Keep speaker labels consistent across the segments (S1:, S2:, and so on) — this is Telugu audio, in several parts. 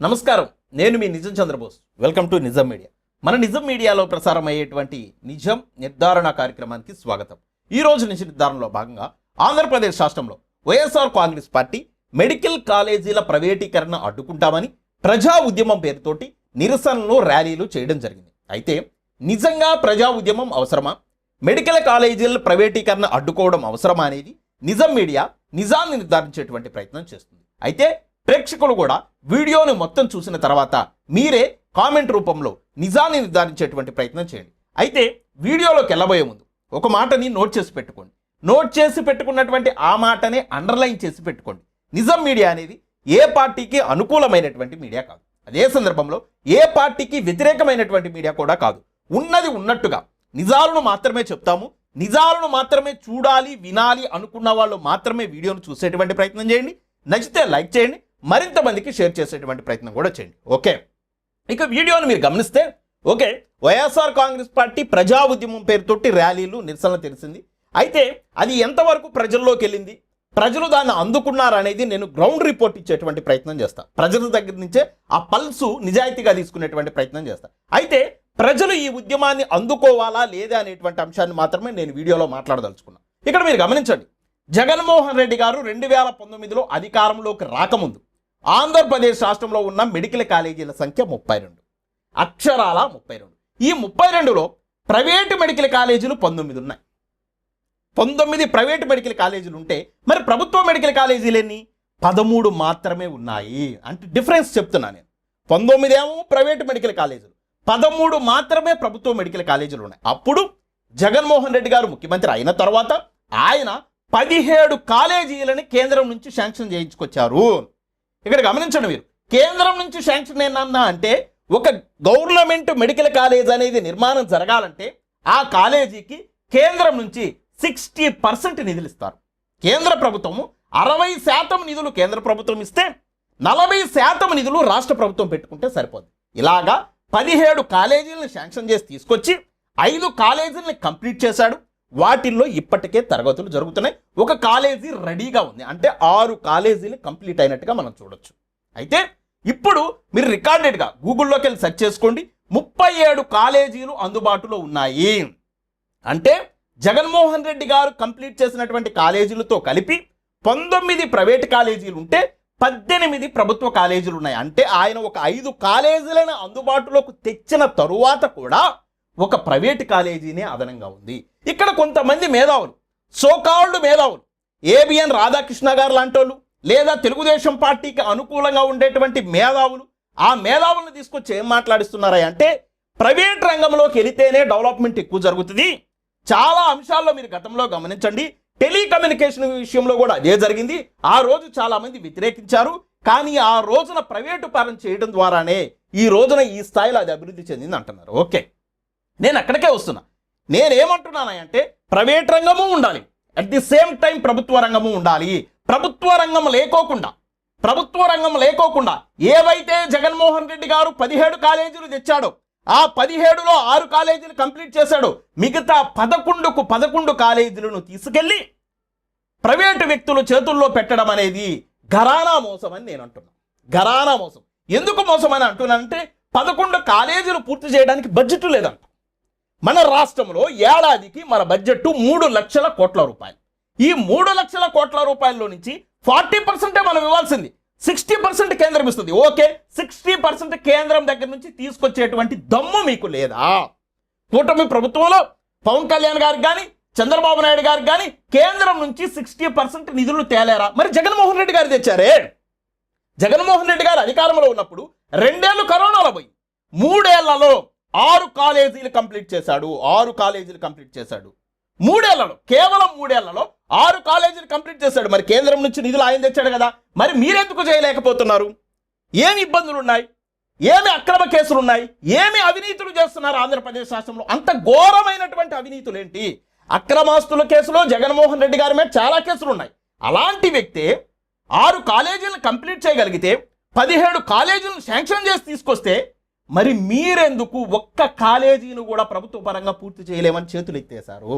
S1: నమస్కారం. నేను మీ నిజం Chandrabose. Welcome to Nijam media. మన నిజం మీడియాలో ప్రసారం అయ్యేటువంటి నిజం నిర్ధారణ కార్యక్రమానికి స్వాగతం. ఈ రోజు నిజ నిర్ధారణలో భాగంగా ఆంధ్రప్రదేశ్ రాష్ట్రంలో వైఎస్ఆర్ కాంగ్రెస్ పార్టీ మెడికల్ కాలేజీల ప్రైవేటీకరణ అడ్డుకుంటామని ప్రజా ఉద్యమం పేరుతోటి నిరసనలు ర్యాలీలు చేయడం జరిగింది. అయితే నిజంగా ప్రజా ఉద్యమం అవసరమా? మెడికల్ కాలేజీల ప్రైవేటీకరణ అడ్డుకోవడం అవసరమా అనేది నిజం మీడియా నిజాన్ని నిర్ధారించేటువంటి ప్రయత్నం చేస్తుంది. అయితే ప్రేక్షకులు కూడా వీడియోని మొత్తం చూసిన తర్వాత మీరే కామెంట్ రూపంలో నిజాన్ని నిర్ధారించేటువంటి ప్రయత్నం చేయండి. అయితే వీడియోలోకి వెళ్ళబోయే ముందు ఒక మాటని నోట్ చేసి పెట్టుకోండి. నోట్ చేసి పెట్టుకున్నటువంటి ఆ మాటనే అండర్లైన్ చేసి పెట్టుకోండి. నిజం మీడియా అనేది ఏ పార్టీకి అనుకూలమైనటువంటి మీడియా కాదు. అదే సందర్భంలో ఏ పార్టీకి వ్యతిరేకమైనటువంటి మీడియా కూడా కాదు. ఉన్నది ఉన్నట్టుగా నిజాలను మాత్రమే చెప్తాము. నిజాలను మాత్రమే చూడాలి వినాలి అనుకున్న వాళ్ళు మాత్రమే వీడియోను చూసేటువంటి ప్రయత్నం చేయండి. నచ్చితే లైక్ చేయండి. మరింత మందికి షేర్ చేసేటువంటి ప్రయత్నం కూడా చేయండి. ఓకే? ఇక వీడియోను మీరు గమనిస్తే ఓకే వైఎస్ఆర్ కాంగ్రెస్ పార్టీ ప్రజా ఉద్యమం పేరుతోటి ర్యాలీలు నిరసనలు తెలిసింది. అయితే అది ఎంతవరకు ప్రజల్లోకి వెళ్ళింది? ప్రజలు దాన్ని అందుకున్నారనేది నేను గ్రౌండ్ రిపోర్ట్ ఇచ్చేటువంటి ప్రయత్నం చేస్తా. ప్రజల దగ్గర నుంచే ఆ పల్సు నిజాయితీగా తీసుకునేటువంటి ప్రయత్నం చేస్తా. అయితే ప్రజలు ఈ ఉద్యమాన్ని అందుకోవాలా లేదా అనేటువంటి అంశాన్ని మాత్రమే నేను వీడియోలో మాట్లాడదలుచుకున్నాను ఇక్కడ మీరు గమనించండి. జగన్మోహన్ రెడ్డి గారు రెండు వేల పంతొమ్మిదిలో అధికారంలోకి రాకముందు ఆంధ్రప్రదేశ్ రాష్ట్రంలో ఉన్న మెడికల్ కాలేజీల సంఖ్య ముప్పై రెండు. అక్షరాల ముప్పై రెండు. ఈ ముప్పై రెండులో ప్రైవేటు మెడికల్ కాలేజీలు పంతొమ్మిది ఉన్నాయి. పంతొమ్మిది ప్రైవేటు మెడికల్ కాలేజీలు ఉంటే మరి ప్రభుత్వ మెడికల్ కాలేజీలు ఎన్ని? పదమూడు మాత్రమే ఉన్నాయి అంటే డిఫరెన్స్ చెప్తున్నా నేను. పంతొమ్మిది ఏమో ప్రైవేటు మెడికల్ కాలేజీలు. పదమూడు మాత్రమే ప్రభుత్వ మెడికల్ కాలేజీలు ఉన్నాయి. అప్పుడు జగన్మోహన్ రెడ్డి గారు ముఖ్యమంత్రి అయిన తర్వాత ఆయన పదిహేడు కాలేజీలని కేంద్రం నుంచి శాంక్షన్ చేయించుకొచ్చారు. ఇక్కడ గమనించండి మీరు. కేంద్రం నుంచి శాంక్షన్ ఏంటన్నా అంటే ఒక గవర్నమెంట్ మెడికల్ కాలేజ్ అనేది నిర్మాణం జరగాలంటే ఆ కాలేజీకి కేంద్రం నుంచి సిక్స్టీ పర్సెంట్ నిధులు ఇస్తారు. కేంద్ర ప్రభుత్వము అరవై శాతం నిధులు కేంద్ర ప్రభుత్వం ఇస్తే నలభై శాతం నిధులు రాష్ట్ర ప్రభుత్వం పెట్టుకుంటే సరిపోద్ది. ఇలాగా పదిహేడు కాలేజీలను శాంక్షన్ చేసి తీసుకొచ్చి ఐదు కాలేజీలని కంప్లీట్ చేశాడు. వాటిల్లో ఇప్పటికే తరగతులు జరుగుతున్నాయి. ఒక కాలేజీ రెడీగా ఉంది. అంటే ఆరు కాలేజీలు కంప్లీట్ అయినట్టుగా మనం చూడొచ్చు. అయితే ఇప్పుడు మీరు రికార్డెడ్గా గూగుల్లోకి వెళ్ళి సెర్చ్ చేసుకోండి. ముప్పై ఏడు కాలేజీలు అందుబాటులో ఉన్నాయి. అంటే జగన్మోహన్ రెడ్డి గారు కంప్లీట్ చేసినటువంటి కాలేజీలతో కలిపి పంతొమ్మిది ప్రైవేట్ కాలేజీలు ఉంటే పద్దెనిమిది ప్రభుత్వ కాలేజీలు ఉన్నాయి. అంటే ఆయన ఒక ఐదు కాలేజీలను అందుబాటులోకి తెచ్చిన తరువాత కూడా ఒక ప్రైవేట్ కాలేజీనే అదనంగా ఉంది. ఇక్కడ కొంతమంది మేధావులు సోకాళ్ళు మేధావులు ఏబిఎన్ రాధాకృష్ణ గారు లాంటి వాళ్ళు లేదా తెలుగుదేశం పార్టీకి అనుకూలంగా ఉండేటువంటి మేధావులు ఆ మేధావులను తీసుకొచ్చి ఏం మాట్లాడిస్తున్నారా అంటే ప్రైవేట్ రంగంలోకి వెళితేనే డెవలప్మెంట్ ఎక్కువ జరుగుతుంది. చాలా అంశాల్లో మీరు గతంలో గమనించండి. టెలికమ్యూనికేషన్ విషయంలో కూడా అదే జరిగింది. ఆ రోజు చాలామంది వ్యతిరేకించారు. కానీ ఆ రోజున ప్రైవేటు పాలన చేయడం ద్వారానే ఈ రోజున ఈ స్థాయిలో అది అభివృద్ధి చెందింది అంటున్నారు. ఓకే. నేను అక్కడికే వస్తున్నా. నేనేమంటున్నానంటే ప్రైవేట్ రంగము ఉండాలి. అట్ ది సేమ్ టైం ప్రభుత్వ రంగము ఉండాలి. ప్రభుత్వ రంగం లేకోకుండా ప్రభుత్వ రంగం లేకోకుండా ఏవైతే జగన్మోహన్ రెడ్డి గారు పదిహేడు కాలేజీలు తెచ్చాడో ఆ పదిహేడులో ఆరు కాలేజీలు కంప్లీట్ చేశాడు మిగతా పదకొండుకు పదకొండు కాలేజీలను తీసుకెళ్ళి ప్రైవేటు వ్యక్తులు చేతుల్లో పెట్టడం అనేది ఘరానా మోసం అని నేను అంటున్నా. ఘరానా మోసం. ఎందుకు మోసం అని అంటున్నానంటే పదకొండు కాలేజీలు పూర్తి చేయడానికి బడ్జెట్ లేదంట. మన రాష్ట్రంలో ఏడాదికి మన బడ్జెట్ మూడు లక్షల కోట్ల రూపాయలు. ఈ మూడు లక్షల కోట్ల రూపాయల్లో నుంచి ఫార్టీ పర్సెంటే మనం ఇవ్వాల్సింది. సిక్స్టీ పర్సెంట్ కేంద్రం ఇస్తుంది. ఓకే సిక్స్టీ పర్సెంట్ కేంద్రం దగ్గర నుంచి తీసుకొచ్చేటువంటి దమ్ము మీకు లేదా? కూటమి ప్రభుత్వంలో పవన్ కళ్యాణ్ గారికి కానీ చంద్రబాబు నాయుడు గారికి కానీ కేంద్రం నుంచి సిక్స్టీ పర్సెంట్ నిధులు తేలేరా? మరి జగన్మోహన్ రెడ్డి గారు తెచ్చారే? జగన్మోహన్ రెడ్డి గారు అధికారంలో ఉన్నప్పుడు రెండేళ్ళు కరోనాలో పోయి మూడేళ్ళలో ఆరు కాలేజీలు కంప్లీట్ చేశాడు ఆరు కాలేజీలు కంప్లీట్ చేశాడు. మూడేళ్ళలో కేవలం మూడేళ్ళలో ఆరు కాలేజీలు కంప్లీట్ చేశాడు. మరి కేంద్రం నుంచి నిధులు ఆయన తెచ్చాడు కదా. మరి మీరెందుకు చేయలేకపోతున్నారు? ఏమి ఇబ్బందులు ఉన్నాయి ఏమి అక్రమ కేసులు ఉన్నాయి ఏమి అవినీతులు చేస్తున్నారు ఆంధ్రప్రదేశ్ రాష్ట్రంలో? అంత ఘోరమైనటువంటి అవినీతులు ఏంటి? అక్రమాస్తుల కేసులో జగన్మోహన్ రెడ్డి గారి మీద చాలా కేసులు ఉన్నాయి అలాంటి వ్యక్తి ఆరు కాలేజీలను కంప్లీట్ చేయగలిగితే పదిహేడు కాలేజీలను శాంక్షన్ చేసి తీసుకొస్తే మరి మీరెందుకు ఒక్క కాలేజీని కూడా ప్రభుత్వ పరంగా పూర్తి చేయలేమని చేతులు ఎత్తేశారు?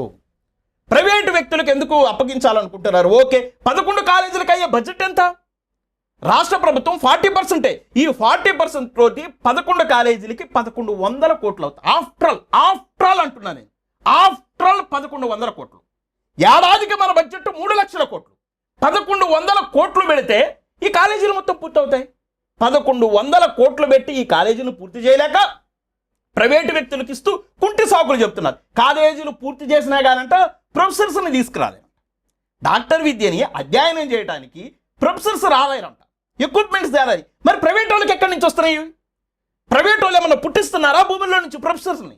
S1: ప్రైవేటు వ్యక్తులకు ఎందుకు అప్పగించాలనుకుంటున్నారు? ఓకే పదకొండు కాలేజీలకు అయ్యే బడ్జెట్ ఎంత? రాష్ట్ర ప్రభుత్వం ఫార్టీ పర్సెంటే. ఈ ఫార్టీ పర్సెంట్ తోటి పదకొండు కాలేజీలకి పదకొండు వందల కోట్లు అవుతాయి. ఆఫ్టర్ ఆల్ ఆఫ్టర్ ఆల్ అంటున్నా నేను. ఆఫ్టర్ ఆల్ పదకొండు వందల కోట్లు. ఏడాదికి మన బడ్జెట్ మూడు లక్షల కోట్లు. పదకొండు వందల కోట్లు పెడితే ఈ కాలేజీలు మొత్తం పూర్తవుతాయి. పదకొండు వందల కోట్లు పెట్టి ఈ కాలేజీని పూర్తి చేయలేక ప్రైవేటు వ్యక్తులకు ఇస్తూ కుంటి సాకులు చెప్తున్నారు. కాలేజీలు పూర్తి చేసినా కానంట ప్రొఫెసర్స్ని తీసుకురాలేరు డాక్టర్ విద్యని అధ్యయనం చేయడానికి ప్రొఫెసర్స్ రాలేరంట. ఎక్విప్మెంట్స్ తేరాలి మరి ప్రైవేట్ వాళ్ళకి ఎక్కడి నుంచి వస్తున్నాయి? ప్రైవేట్ వాళ్ళు ఏమన్నా పుట్టిస్తున్నారా భూమిలో నుంచి ప్రొఫెసర్స్ని?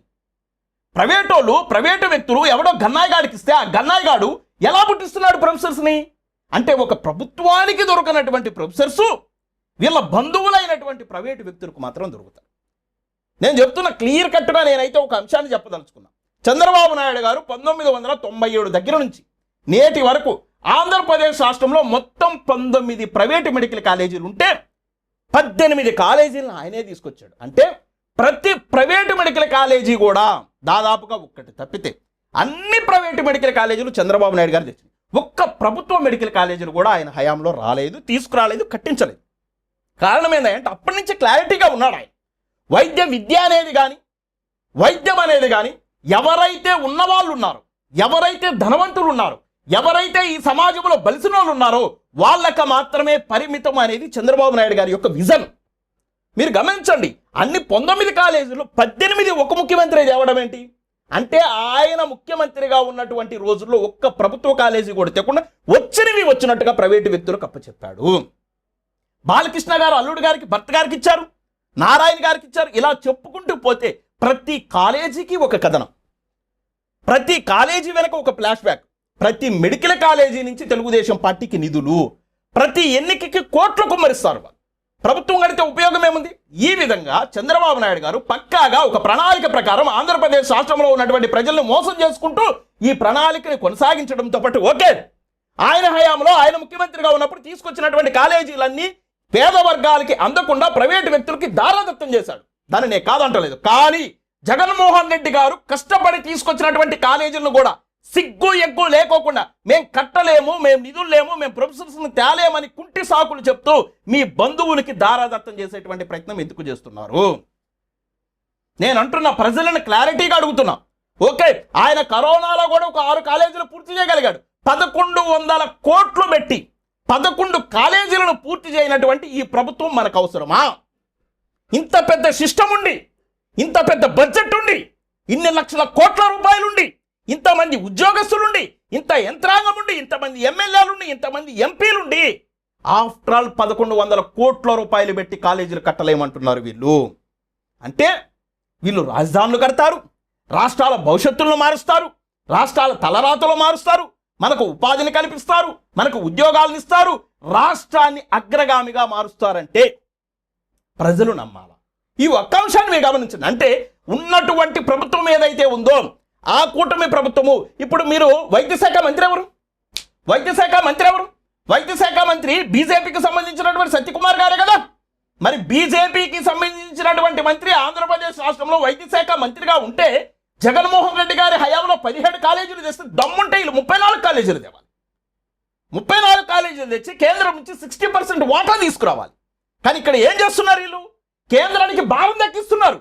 S1: ప్రైవేట్ వాళ్ళు ప్రైవేటు వ్యక్తులు ఎవడో గన్నాయిగాడికి ఇస్తే ఆ గన్నాయిగాడు ఎలా పుట్టిస్తున్నాడు ప్రొఫెసర్స్ని? అంటే ఒక ప్రభుత్వానికి దొరకనటువంటి ప్రొఫెసర్సు వీళ్ళ బంధువులైనటువంటి ప్రైవేటు వ్యక్తులకు మాత్రం దొరుకుతారు నేను చెప్తున్న క్లియర్ కట్గా నేనైతే ఒక అంశాన్ని చెప్పదలుచుకున్నా. చంద్రబాబు నాయుడు గారు పంతొమ్మిది వందల తొంభై ఏడు దగ్గర నుంచి నేటి వరకు ఆంధ్రప్రదేశ్ రాష్ట్రంలో మొత్తం పంతొమ్మిది ప్రైవేటు మెడికల్ కాలేజీలు ఉంటే పద్దెనిమిది కాలేజీలను ఆయనే తీసుకొచ్చాడు. అంటే ప్రతి ప్రైవేటు మెడికల్ కాలేజీ కూడా దాదాపుగా ఒక్కటి తప్పితే అన్ని ప్రైవేటు మెడికల్ కాలేజీలు చంద్రబాబు నాయుడు గారు తెచ్చింది ఒక్క ప్రభుత్వ మెడికల్ కాలేజీలు కూడా ఆయన హయాంలో రాలేదు తీసుకురాలేదు కట్టించలేదు. కారణం ఏంటంటే అప్పటి నుంచి క్లారిటీగా ఉన్నాడు ఆయన. వైద్య విద్య అనేది కానీ వైద్యం అనేది కానీ ఎవరైతే ఉన్నవాళ్ళు ఉన్నారో ఎవరైతే ధనవంతులు ఉన్నారో ఎవరైతే ఈ సమాజంలో బలిసిన వాళ్ళు ఉన్నారో వాళ్ళకి మాత్రమే పరిమితం అనేది చంద్రబాబు నాయుడు గారి యొక్క విజన్. మీరు గమనించండి అన్ని పంతొమ్మిది కాలేజీలు పద్దెనిమిది ఒక ముఖ్యమంత్రి తేవడం ఏంటి? అంటే ఆయన ముఖ్యమంత్రిగా ఉన్నటువంటి రోజుల్లో ఒక్క ప్రభుత్వ కాలేజీ కూడా తెకుండా వచ్చినవి వచ్చినట్టుగా ప్రైవేటు వ్యక్తులకు అప్పచెప్పాడు బాలకృష్ణ గారు అల్లుడు గారికి భర్త గారికి ఇచ్చారు నారాయణ గారికి ఇచ్చారు. ఇలా చెప్పుకుంటూ పోతే ప్రతి కాలేజీకి ఒక కథనం. ప్రతి కాలేజీ వెనక ఒక ఫ్లాష్ బ్యాక్. ప్రతి మెడికల్ కాలేజీ నుంచి తెలుగుదేశం పార్టీకి నిధులు. ప్రతి ఎన్నికకి కోట్లు కుమ్మరిస్తారు వాళ్ళు. ప్రభుత్వం కడితే ఉపయోగం ఏముంది? ఈ విధంగా చంద్రబాబు నాయుడు గారు పక్కాగా ఒక ప్రణాళిక ప్రకారం ఆంధ్రప్రదేశ్ రాష్ట్రంలో ఉన్నటువంటి ప్రజలను మోసం చేసుకుంటూ ఈ ప్రణాళికని కొనసాగించడంతో పాటు ఓకే. ఆయన హయాంలో ఆయన ముఖ్యమంత్రిగా ఉన్నప్పుడు తీసుకొచ్చినటువంటి కాలేజీలన్నీ పేద వర్గాలకి అందకుండా ప్రైవేటు వ్యక్తులకి దారాదత్తం చేశాడు. దాన్ని నేను కాదంటలేదు. కానీ జగన్మోహన్ రెడ్డి గారు కష్టపడి తీసుకొచ్చినటువంటి కాలేజీలను కూడా సిగ్గు ఎగ్గు లేకోకుండా మేం కట్టలేము మేము నిధులు లేము మేము ప్రొఫెసర్స్ని తేలేమని కుంటి సాకులు చెప్తూ మీ బంధువులకి దారాదత్తం చేసేటువంటి ప్రయత్నం ఎందుకు చేస్తున్నారు? నేను అంటున్న ప్రజలను క్లారిటీగా అడుగుతున్నా. ఓకే ఆయన కరోనాలో కూడా ఒక ఆరు కాలేజీలు పూర్తి చేయగలిగాడు. పదకొండు వందల కోట్లు పెట్టి పదకొండు కాలేజీలను పూర్తి చేయనటువంటి ఈ ప్రభుత్వం మనకు అవసరమా ఇంత పెద్ద సిస్టమ్ ఉండి ఇంత పెద్ద బడ్జెట్ ఉండి ఇన్ని లక్షల కోట్ల రూపాయలుండి ఇంతమంది ఉద్యోగస్తులుండి ఇంత యంత్రాంగం ఉండి ఇంతమంది ఎమ్మెల్యేలుండి ఇంతమంది ఎంపీలుండి ఆఫ్టర్ ఆల్ పదకొండు వందల కోట్ల రూపాయలు పెట్టి కాలేజీలు కట్టలేమంటున్నారు వీళ్ళు. అంటే వీళ్ళు రాజధానులు కడతారు రాష్ట్రాల భవిష్యత్తులను మారుస్తారు రాష్ట్రాల తలరాతలు మారుస్తారు మనకు ఉపాధిని కల్పిస్తారు మనకు ఉద్యోగాలను ఇస్తారు రాష్ట్రాన్ని అగ్రగామిగా మారుస్తారంటే ప్రజలు నమ్మాల? ఈ ఒక్క అంశాన్ని మీరు గమనించండి. అంటే ఉన్నటువంటి ప్రభుత్వం ఏదైతే ఉందో ఆ కూటమి ప్రభుత్వము ఇప్పుడు మీరు వైద్యశాఖ మంత్రి ఎవరు? వైద్యశాఖ మంత్రి ఎవరు? వైద్యశాఖ మంత్రి బీజేపీకి సంబంధించినటువంటి సత్యకుమార్ గారే కదా? మరి బీజేపీకి సంబంధించినటువంటి మంత్రి ఆంధ్రప్రదేశ్ రాష్ట్రంలో వైద్యశాఖ మంత్రిగా ఉంటే జగన్మోహన్ రెడ్డి గారి హయాంలో పదిహేడు కాలేజీలు తెస్తే దమ్ముంటే వీళ్ళు ముప్పై నాలుగు కాలేజీలు తేవాలి. ముప్పై నాలుగు కాలేజీలు తెచ్చి కేంద్రం నుంచి సిక్స్టీ పర్సెంట్ వాటా తీసుకురావాలి. కానీ ఇక్కడ ఏం చేస్తున్నారు వీళ్ళు? కేంద్రానికి భారం దక్కిస్తున్నారు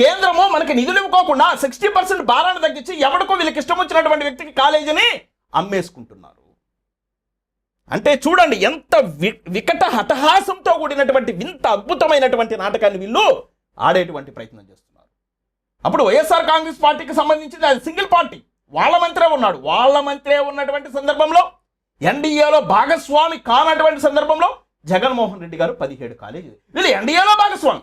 S1: కేంద్రము మనకి నిధులు ఇవ్వకోకుండా సిక్స్టీ పర్సెంట్ భారాన్ని తగ్గించి ఎవరికో వీళ్ళకి ఇష్టం వచ్చినటువంటి వ్యక్తికి కాలేజీని అమ్మేసుకుంటున్నారు. అంటే చూడండి ఎంత వి వికట హతహాసంతో కూడినటువంటి వింత అద్భుతమైనటువంటి నాటకాన్ని వీళ్ళు ఆడేటువంటి ప్రయత్నం చేస్తున్నారు. అప్పుడు వైఎస్ఆర్ కాంగ్రెస్ పార్టీకి సంబంధించింది అది సింగిల్ పార్టీ వాళ్ళ మంత్రే ఉన్నాడు. వాళ్ళ మంత్రే ఉన్నటువంటి సందర్భంలో ఎన్డీఏలో భాగస్వామి కానటువంటి సందర్భంలో జగన్మోహన్ రెడ్డి గారు పదిహేడు కాలేజీలు వీళ్ళు ఎన్డీఏలో భాగస్వామి.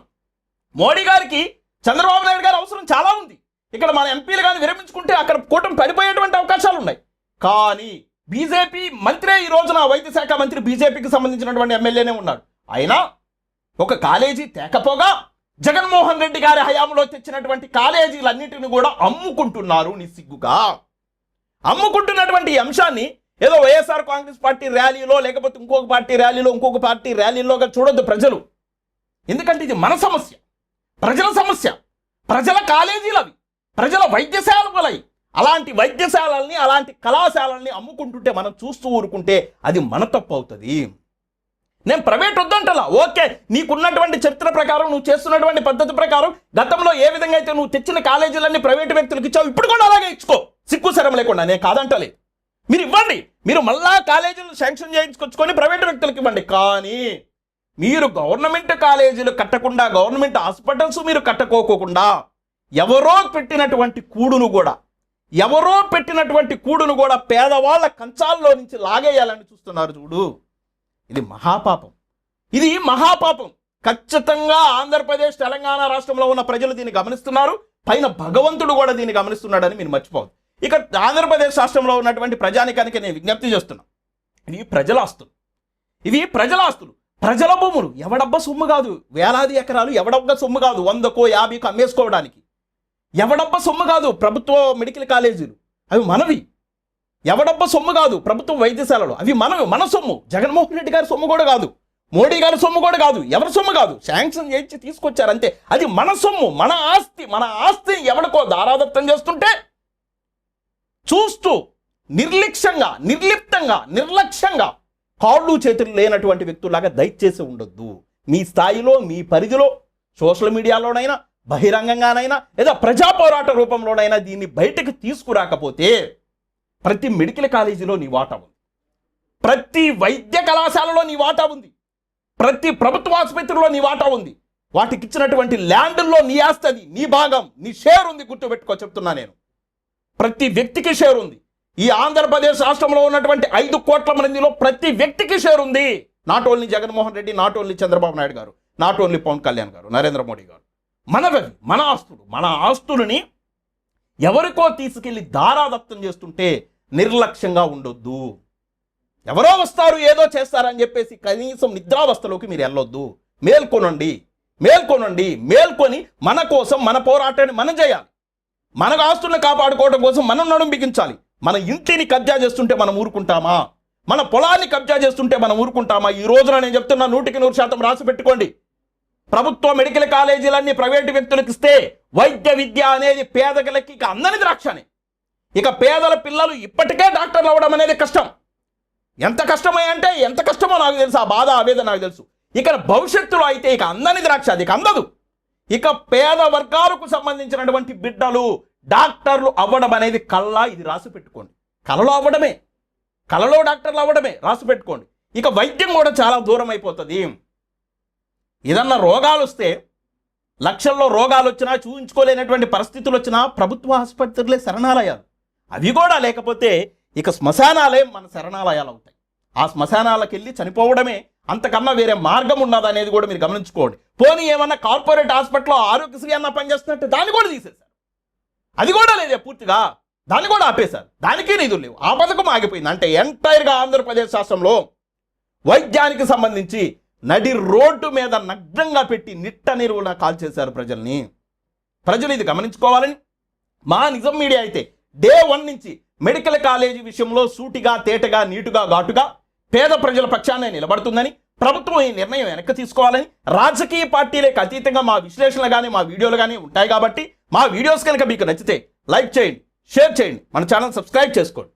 S1: మోడీ గారికి చంద్రబాబు నాయుడు గారు అవసరం చాలా ఉంది. ఇక్కడ మన ఎంపీలు కానీ విరమించుకుంటే అక్కడ కూటమి పడిపోయేటువంటి అవకాశాలు ఉన్నాయి. కానీ బీజేపీ మంత్రే ఈ రోజున వైద్య శాఖ మంత్రి బీజేపీకి సంబంధించినటువంటి ఎమ్మెల్యేనే ఉన్నాడు. అయినా ఒక కాలేజీ తేకపోగా జగన్మోహన్ రెడ్డి గారి హయాంలో తెచ్చినటువంటి కాలేజీలన్నింటిని కూడా అమ్ముకుంటున్నారు నిస్సిగ్గుగా. అమ్ముకుంటున్నటువంటి అంశాన్ని ఏదో వైఎస్ఆర్ కాంగ్రెస్ పార్టీ ర్యాలీలో లేకపోతే ఇంకొక పార్టీ ర్యాలీలో ఇంకొక పార్టీ ర్యాలీలోగా చూడొద్దు ప్రజలు. ఎందుకంటే ఇది మన సమస్య. ప్రజల సమస్య. ప్రజల కాలేజీలు అవి ప్రజల వైద్యశాల అవి అలాంటి వైద్యశాలల్ని అలాంటి కళాశాలల్ని అమ్ముకుంటుంటే మనం చూస్తూ ఊరుకుంటే అది మన తప్పు అవుతుంది. నేను ప్రైవేట్ వద్దంటలా. ఓకే నీకున్నటువంటి చరిత్ర ప్రకారం నువ్వు చేస్తున్నటువంటి పద్ధతి ప్రకారం గతంలో ఏ విధంగా అయితే నువ్వు తెచ్చిన కాలేజీలన్నీ ప్రైవేట్ వ్యక్తులకు ఇచ్చావు ఇప్పుడు కూడా అలాగే ఇచ్చుకో. సిక్కు శరం లేకుండా నేను కాదంటలే. మీరు ఇవ్వండి. మీరు మళ్ళా కాలేజీలు శాంక్షన్ చేయించుకొచ్చుకొని ప్రైవేట్ వ్యక్తులకు ఇవ్వండి. కానీ మీరు గవర్నమెంట్ కాలేజీలు కట్టకుండా గవర్నమెంట్ హాస్పిటల్స్ మీరు కట్టుకోకుండా ఎవరో పెట్టినటువంటి కూడును కూడా ఎవరో పెట్టినటువంటి కూడును కూడా పేదవాళ్ళ కంచాల్లో నుంచి లాగేయాలని చూస్తున్నారు చూడు. ఇది మహాపాపం. ఇది మహాపాపం. ఖచ్చితంగా ఆంధ్రప్రదేశ్ తెలంగాణ రాష్ట్రంలో ఉన్న ప్రజలు దీన్ని గమనిస్తున్నారు. పైన భగవంతుడు కూడా దీన్ని గమనిస్తున్నాడని మీరు మర్చిపోవద్దు. ఇక ఆంధ్రప్రదేశ్ రాష్ట్రంలో ఉన్నటువంటి ప్రజానికానికి నేను విజ్ఞప్తి చేస్తున్నా. ఇవి ప్రజల ఆస్తులు. ఇవి ప్రజల ఆస్తులు. ప్రజల భూములు. ఎవడబ్బ సొమ్ము కాదు. వేలాది ఎకరాలు ఎవడబ్బ సొమ్ము కాదు. వందకో యాభైకో అమ్మేసుకోవడానికి. ఎవడబ్బ సొమ్ము కాదు. ప్రభుత్వ మెడికల్ కాలేజీలు. అవి మనవి. ఎవడబ్బ సొమ్ము కాదు ప్రభుత్వ వైద్యశాలలు. అవి మన మన సొమ్ము. జగన్మోహన్ రెడ్డి గారి సొమ్ము కూడా కాదు. మోడీ గారి సొమ్ము కూడా కాదు. ఎవరి సొమ్ము కాదు. శాంక్షన్ చేయించి తీసుకొచ్చారు అంతే. అది మన సొమ్ము మన ఆస్తి మన ఆస్తి ఎవడికో దారాదత్తం చేస్తుంటే చూస్తూ నిర్లక్ష్యంగా నిర్లిప్తంగా నిర్లక్ష్యంగా కాళ్ళు చేతులు లేనటువంటి వ్యక్తులాగా దయచేసి ఉండొద్దు. మీ స్థాయిలో మీ పరిధిలో సోషల్ మీడియాలోనైనా బహిరంగంగానైనా లేదా ప్రజా పోరాట రూపంలోనైనా దీన్ని బయటకు తీసుకురాకపోతే ప్రతి మెడికల్ కాలేజీలో నీ వాటా ఉంది. ప్రతి వైద్య కళాశాలలో నీ వాటా ఉంది. ప్రతి ప్రభుత్వ ఆసుపత్రిలో నీ వాటా ఉంది. వాటికి ఇచ్చినటువంటి ల్యాండ్లో నీ ఆస్తి నీ భాగం నీ షేర్ ఉంది గుర్తుపెట్టుకో చెప్తున్నా నేను. ప్రతి వ్యక్తికి షేర్ ఉంది. ఈ ఆంధ్రప్రదేశ్ రాష్ట్రంలో ఉన్నటువంటి ఐదు కోట్ల మందిలో ప్రతి వ్యక్తికి షేర్ ఉంది. Not only Jaganmohan Reddy not only Chandrababu Naidu garu not only Pawan Kalyan గారు నరేంద్ర మోడీ గారు. మనవి మన ఆస్తులు మన ఆస్తులని ఎవరికో తీసుకెళ్ళి దారాదత్తం చేస్తుంటే నిర్లక్ష్యంగా ఉండొద్దు. ఎవరో వస్తారు ఏదో చేస్తారని చెప్పేసి కనీసం నిద్రావస్థలోకి మీరు వెళ్ళొద్దు. మేల్కొనండి మేల్కొనండి మేల్కొని మన కోసం మన పోరాటాన్ని మనం చేయాలి. మన ఆస్తులను కాపాడుకోవడం కోసం మనం నడుం బిగించాలి. మన ఇంటిని కబ్జా చేస్తుంటే మనం ఊరుకుంటామా? మన పొలాన్ని కబ్జా చేస్తుంటే మనం ఊరుకుంటామా? ఈ రోజున నేను చెప్తున్నా నూటికి నూరు శాతం రాసి పెట్టుకోండి. ప్రభుత్వ మెడికల్ కాలేజీలన్నీ ప్రైవేటు వ్యక్తులకు ఇస్తే వైద్య విద్య అనేది పేదలకి ఇక అందని ద్రాక్షనే ఇక పేదల పిల్లలు ఇప్పటికే డాక్టర్లు అవ్వడం అనేది కష్టం. ఎంత కష్టమై అంటే ఎంత కష్టమో నాకు తెలుసు ఆ బాధ ఆవేదన నాకు తెలుసు. ఇక భవిష్యత్తులో అయితే ఇక అందని ద్రాక్ష అది ఇక అందదు. ఇక పేద వర్గాలకు సంబంధించినటువంటి బిడ్డలు డాక్టర్లు అవ్వడం అనేది కళ్ళ ఇది రాసి పెట్టుకోండి. కళలో అవ్వడమే. కళలో డాక్టర్లు అవ్వడమే రాసి పెట్టుకోండి. ఇక వైద్యం కూడా చాలా దూరం అయిపోతుంది. ఏదన్నా రోగాలు వస్తే లక్షల్లో రోగాలు వచ్చినా చూపించుకోలేనటువంటి పరిస్థితులు వచ్చినా ప్రభుత్వ ఆసుపత్రులే శరణాలయాలు. అవి కూడా లేకపోతే ఇక శ్మశానాలే మన శరణాలయాలు అవుతాయి ఆ శ్మశానాలకు వెళ్ళి చనిపోవడమే అంతకన్నా వేరే మార్గం ఉన్నది అనేది కూడా మీరు గమనించుకోండి. పోనీ ఏమన్నా కార్పొరేట్ హాస్పిటల్లో ఆరోగ్యశ్రీ అన్న పనిచేస్తున్నట్టు దాన్ని కూడా తీసేశారు. అది కూడా లేదే పూర్తిగా. దాన్ని కూడా ఆపేశారు. దానికి నిధులు లేవు. ఆ పథకం ఆగిపోయింది. అంటే ఎంటైర్గా ఆంధ్రప్రదేశ్ రాష్ట్రంలో వైద్యానికి సంబంధించి నడి రోడ్డు మీద నగ్నంగా పెట్టి నిట్ట నిరువున కాల్చేశారు ప్రజల్ని. ప్రజలు ఇది గమనించుకోవాలని మా నిజం మీడియా అయితే డే వన్ నుంచి మెడికల్ కాలేజీ విషయంలో సూటిగా తేటగా నీటుగా ఘాటుగా పేద ప్రజల పక్షానే నిలబడుతుందని ప్రభుత్వం ఈ నిర్ణయం వెనక్కి తీసుకోవాలని రాజకీయ పార్టీలకు అతీతంగా మా విశ్లేషణలు కానీ మా వీడియోలు కానీ ఉంటాయి కాబట్టి మా వీడియోస్ కనుక మీకు నచ్చితే లైక్ చేయండి షేర్ చేయండి మన ఛానల్ సబ్స్క్రైబ్ చేసుకోండి.